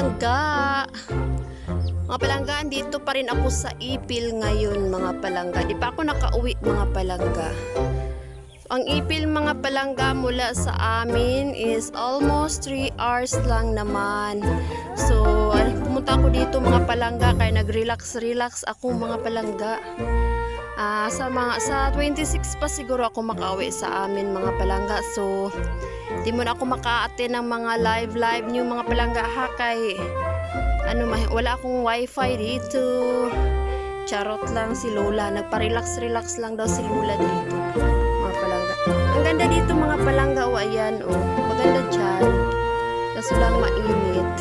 palangga. Mga palangga, dito pa rin ako sa Ipil ngayon mga palangga. Di pa ako nakauwi mga palangga. Ang Ipil mga palangga mula sa amin is almost 3 hours lang naman. So, pumunta ako dito mga palangga kaya nag-relax-relax ako mga palangga. Ah, sa mga sa 26 pa siguro ako makauwi sa amin mga palangga. So, di mo na ako maka-attend ng mga live live niyo mga palangga ha kay ano wala akong wifi dito. Charot lang si Lola. Nagpa-relax-relax lang daw si Lola dito. Mga palangga. Ang ganda dito mga palangga. O ayan o. Maganda dyan. Kaso lang mainit.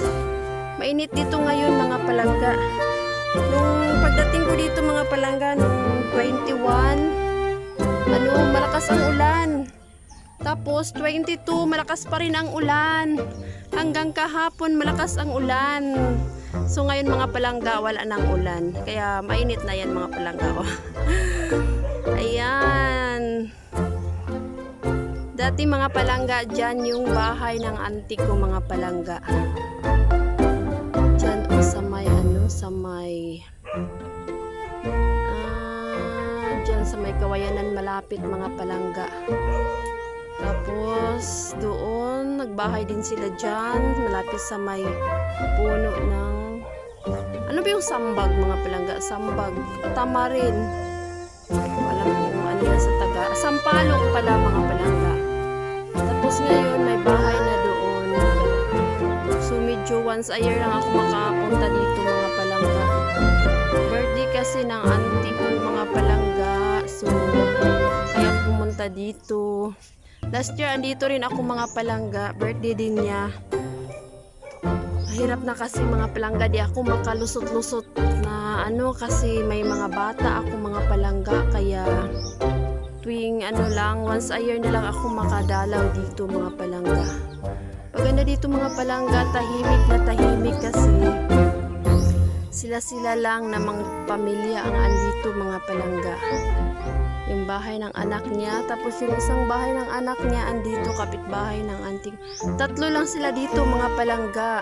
Mainit dito ngayon mga palangga. Nung pagdating ko dito mga palangga, nung 21, ano, malakas ang ulan. Tapos 22, malakas pa rin ang ulan. Hanggang kahapon, malakas ang ulan. So ngayon mga palangga, wala nang ulan. Kaya mainit na yan mga palangga ko. Ayan. Dati mga palangga, dyan yung bahay ng auntie ko mga palangga. Dyan o sa may ano, sa may... Ah, dyan sa may kawayanan malapit mga palangga. Tapos doon, nagbahay din sila dyan, malapit sa may puno ng... Ano ba yung sambag mga palangga? Sambag. Tama rin. Wala kung ano yan sa taga. Sampalok pala mga palangga. Once a year lang ako makapunta dito mga palangga. Birthday kasi ng auntie ko mga palangga. So kaya pumunta dito. Last year andito rin ako mga palangga. Birthday din niya. Mahirap na kasi mga palangga. Di ako makalusot-lusot na ano kasi may mga bata ako mga palangga. Kaya tuwing ano lang, once a year na lang ako makadalaw dito mga palangga. Paganda dito mga palangga, tahimik na tahimik kasi sila-sila lang namang pamilya ang andito mga palangga. Yung bahay ng anak niya, tapos yung isang bahay ng anak niya andito, kapitbahay ng anting. Tatlo lang sila dito mga palangga.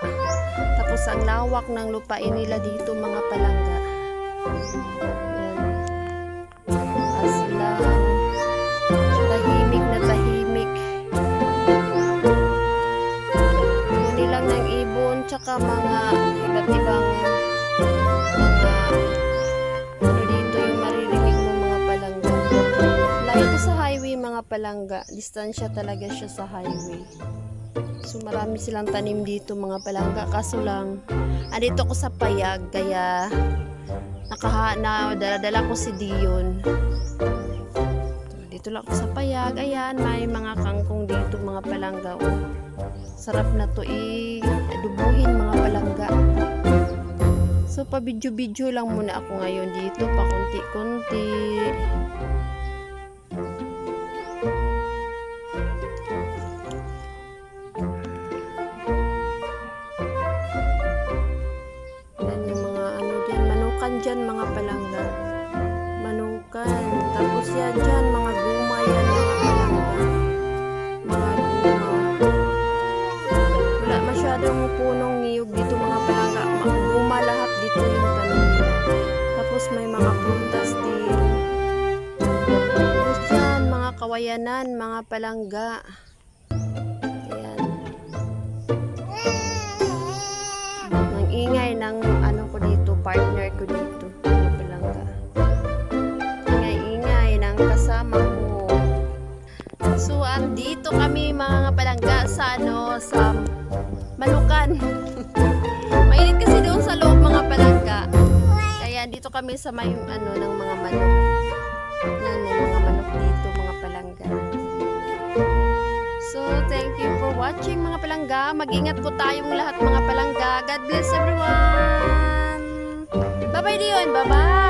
Tapos ang lawak ng lupain nila dito mga palangga. Yan. As lang. Mga iba't ibang mga ano dito yung maririnig mo mga palangga. Layo to sa highway mga palangga. Distansya talaga siya sa highway. So marami silang tanim dito mga palangga. Kaso lang, andito ko sa payag kaya nakaha na dala-dala ko si Dion. Dito lang ako sa payag. Ayan, may mga kangkong dito mga palangga. Oh. Sarap na to i-adubuhin mga palangga. So, pa-video-video lang muna ako ngayon dito, pa konti-konti. Yan yung mga ano dyan mga palangga. Manukan. Tapos yan dyan, mga prutas din. Tapos dyan, mga kawayanan, mga palangga. Ayan. Ang ingay ng ano ko dito, partner ko dito. Mga palangga. Ingay-ingay ng kasama ko. So, andito kami mga palangga sa ano, sa Manukan. Mainit kasi doon sa loob mga palangga. Kaya dito kami sa may ano ng mga manok. Yan, may mga manok dito mga palangga. So, thank you for watching mga palangga. Mag-ingat po tayong lahat mga palangga. God bless everyone. Bye-bye Dion. Bye-bye.